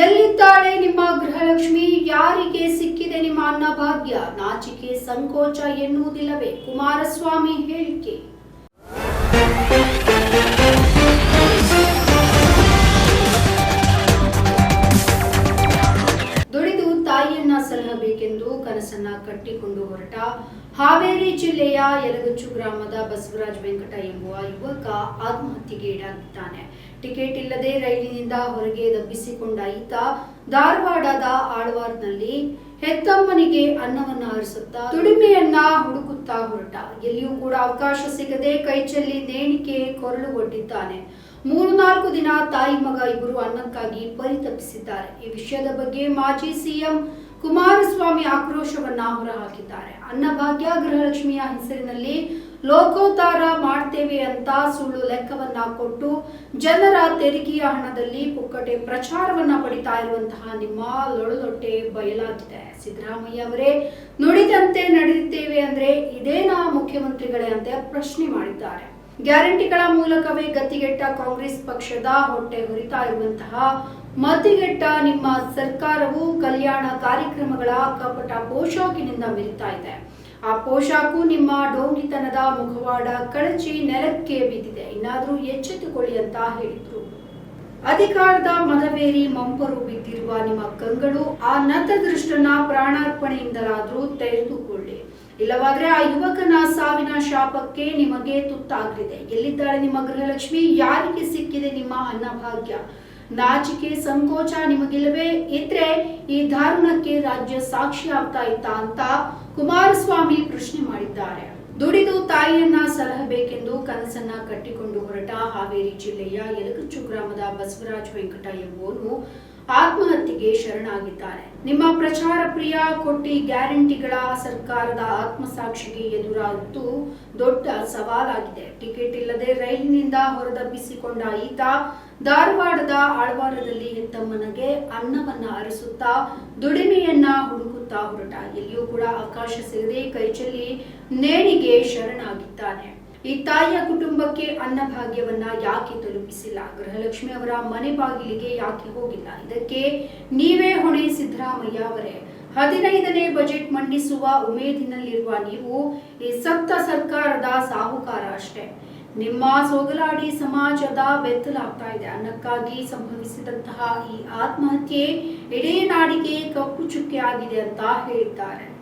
ಎಲ್ಲಿದ್ದಾಳೆ ನಿಮ್ಮ ಗೃಹಲಕ್ಷ್ಮಿ? ಯಾರಿಗೆ ಸಿಕ್ಕಿದೆ ನಿಮ್ಮ ಅನ್ನಭಾಗ್ಯ? ನಾಚಿಕೆ, ಸಂಕೋಚ ಎನ್ನುವುದಿಲ್ಲವೇ? ಕುಮಾರಸ್ವಾಮಿ ಹೇಳಿಕೆ. ದುಡಿದು ತಾಯಿಯನ್ನ ಸಲಹಬೇಕೆಂದು ಕನಸನ್ನ ಕಟ್ಟಿಕೊಂಡು ಹೊರಟ ಹಾವೇರಿ ಜಿಲ್ಲೆಯ ಯಲಗುಚ್ಚು ಗ್ರಾಮದ ಬಸವರಾಜ್ ವೆಂಕಟ ಎಂಬುವ ಯುವಕ ಆತ್ಮಹತ್ಯೆಗೆ ಈಡಾಗಿದ್ದಾನೆ. ಟಿಕೆಟ್ ಇಲ್ಲದೆ ರೈಲಿನಿಂದ ಹೊರಗೆ ದಬ್ಬಿಸಿಕೊಂಡ ಈತ ಧಾರವಾಡದ ಆಳ್ವಾರ್ನಲ್ಲಿ ಹೆತ್ತಮ್ಮನಿಗೆ ಅನ್ನವನ್ನ ಹರಿಸುತ್ತಾ ದುಡಿಮೆಯನ್ನ ಹುಡುಕುತ್ತಾ ಹೊರಟ. ಎಲ್ಲಿಯೂ ಕೂಡ ಅವಕಾಶ ಸಿಗದೆ ಕೈಚಲ್ಲಿ ನೇಣಿಕೆ ಕೊರಳು ಒಡ್ಡಿದ್ದಾನೆ. ಮೂರು ನಾಲ್ಕು ದಿನ ತಾಯಿ ಮಗ ಇಬ್ಬರು ಅನ್ನಕ್ಕಾಗಿ ಪರಿತಪಿಸಿದ್ದಾರೆ. ಈ ವಿಷಯದ ಬಗ್ಗೆ ಮಾಜಿ ಸಿಎಂ ಕುಮಾರಸ್ವಾಮಿ ಆಕ್ರೋಶವನ್ನ ಹೊರಹಾಕಿದ್ದಾರೆ. ಅನ್ನಭಾಗ್ಯ ಗೃಹಲಕ್ಷ್ಮಿಯ ಹೆಸರಿನಲ್ಲಿ ಲೋಕೋದ್ಧಾರ ಮಾಡ್ತೇವೆ ಅಂತ ಸುಳ್ಳು ಲೆಕ್ಕವನ್ನ ಕೊಟ್ಟು ಜನರ ತೆರಿಗೆಯ ಹಣದಲ್ಲಿ ಪುಕ್ಕಟೆ ಪ್ರಚಾರವನ್ನ ಪಡಿತಾ ಇರುವಂತಹ ನಿಮ್ಮ ಲೊಳಲೊಟ್ಟೆ ಬಯಲಾಗಿದೆ. ಸಿದ್ದರಾಮಯ್ಯ ಅವರೇ, ನುಡಿದಂತೆ ನಡೆಯುತ್ತೇವೆ ಅಂದ್ರೆ ಇದೇನಾ ಮುಖ್ಯಮಂತ್ರಿಗಳೇ ಅಂತ ಪ್ರಶ್ನೆ ಮಾಡಿದ್ದಾರೆ. ಗ್ಯಾರಂಟಿಗಳ ಮೂಲಕವೇ ಗತಿಗೆಟ್ಟ ಕಾಂಗ್ರೆಸ್ ಪಕ್ಷದ ಹೊಟ್ಟೆ ಹೊರಿತಾ ಇರುವಂತಹ ಮತಿಗೆಟ್ಟ ನಿಮ್ಮ ಸರ್ಕಾರವು ಕಲ್ಯಾಣ ಕಾರ್ಯಕ್ರಮಗಳ ಕಪಟ ಪೋಷಾಕಿನಿಂದ ಮೆರಿತಾ ಇದೆ. ಆ ಪೋಷಾಕು ನಿಮ್ಮ ಡೋಂಗಿತನದ ಮುಖವಾಡ ಕಳಚಿ ನೆಲಕ್ಕೆ ಬಿದ್ದಿದೆ. ಇನ್ನಾದರೂ ಎಚ್ಚೆತ್ತುಕೊಳ್ಳಿ ಅಂತ ಹೇಳಿದ್ರು. ಅಧಿಕಾರದ ಮದವೇರಿ ಮಂಪರು ಬಿದ್ದಿರುವ ನಿಮ್ಮ ಕಂಗಳು ಆ ನತದೃಷ್ಟನ ಪ್ರಾಣಾರ್ಪಣೆಯಿಂದಲಾದ್ರೂ ತೆರೆದುಕೊಳ್ಳಿ. ಇಲ್ಲವಾದ್ರೆ ಆ ಯುವಕನ ಸಾವಿನ ಶಾಪಕ್ಕೆ ನಿಮಗೆ ತುತ್ತಾಗಲಿದೆ. ಎಲ್ಲಿದ್ದಾಳೆ ನಿಮ್ಮ ಗೃಹಲಕ್ಷ್ಮಿ? ಯಾರಿಗೆ ಸಿಕ್ಕಿದೆ ನಿಮ್ಮ ಅನ್ನಭಾಗ್ಯ? ನಾಚಿಕೆ ಸಂಕೋಚ ನಿಮಗಿಲ್ಲವೇ? ಇದ್ರೆ ಈ ದಾರುಣಕ್ಕೆ ರಾಜ್ಯ ಸಾಕ್ಷಿ ಆಗ್ತಾ ಇತ್ತ ಅಂತ ಕುಮಾರಸ್ವಾಮಿ ಪ್ರಶ್ನೆ ಮಾಡಿದ್ದಾರೆ. ದುಡಿದು ತಾಯಿಯನ್ನ ಸಲಹಬೇಕೆಂದು ಕನಸನ್ನ ಕಟ್ಟಿಕೊಂಡು ಹೊರಟ ಹಾವೇರಿ ಜಿಲ್ಲೆಯ ಯಲಕಚ್ಚು ಗ್ರಾಮದ ಬಸವರಾಜ್ ವೆಂಕಟ ಎಂಬುವನು ಆತ್ಮಹತ್ಯೆಗೆ ಶರಣಾಗಿದ್ದಾರೆ. ನಿಮ್ಮ ಪ್ರಚಾರ ಪ್ರಿಯ ಕೊಟ್ಟಿ ಗ್ಯಾರಂಟಿಗಳ ಸರ್ಕಾರದ ಆತ್ಮಸಾಕ್ಷಿಗೆ ಎದುರಾದ್ದು ದೊಡ್ಡ ಸವಾಲಾಗಿದೆ. ಟಿಕೆಟ್ ಇಲ್ಲದೆ ರೈಲಿನಿಂದ ಹೊರದಬ್ಬಿಸಿಕೊಂಡ ಈತ ಧಾರವಾಡದ ಆಳ್ವಾರದಲ್ಲಿ ಹೆತ್ತಮ್ಮನಿಗೆ ಅನ್ನವನ್ನ ಅರಿಸುತ್ತಾ ದುಡಿಮೆಯನ್ನ ಹುಡುಕುತ್ತಾ ಹೊರಟ. ಎಲ್ಲಿಯೂ ಕೂಡ ಅವಕಾಶ ಸಿಗದೆ ಕೈಚಲ್ಲಿ ನೇಣಿಗೆ ಶರಣಾಗಿದ್ದಾನೆ. ಈ ತಾಯಿಯ ಕುಟುಂಬಕ್ಕೆ ಅನ್ನಭಾಗ್ಯವನ್ನ ಯಾಕೆ ತಲುಪಿಸಿಲ್ಲ? ಗೃಹಲಕ್ಷ್ಮಿ ಅವರ ಮನೆ ಬಾಗಿಲಿಗೆ ಯಾಕೆ ಹೋಗಿಲ್ಲ? ಇದಕ್ಕೆ ನೀವೇ ಹೊಣೆ ಸಿದ್ದರಾಮಯ್ಯ ಅವರೇ. ಹದಿನೈದನೇ ಬಜೆಟ್ ಮಂಡಿಸುವ ಉಮೇದಿನಲ್ಲಿರುವ ನೀವು ಈ ಸತ್ತ ಸರ್ಕಾರದ ಸಾಹುಕಾರ ಅಷ್ಟೇ. ನಿಮ್ಮ ಸೋಗಲಾಡಿ ಸಮಾಜದ ಬೆತ್ತಲಾಗ್ತಾ ಇದೆ. ಅನ್ನಕ್ಕಾಗಿ ಸಂಭವಿಸಿದಂತಹ ಈ ಆತ್ಮಹತ್ಯೆ ಇಡೀ ನಾಡಿಗೆ ಕಪ್ಪು ಚುಕ್ಕೆ ಆಗಿದೆ ಅಂತ ಹೇಳಿದ್ದಾರೆ.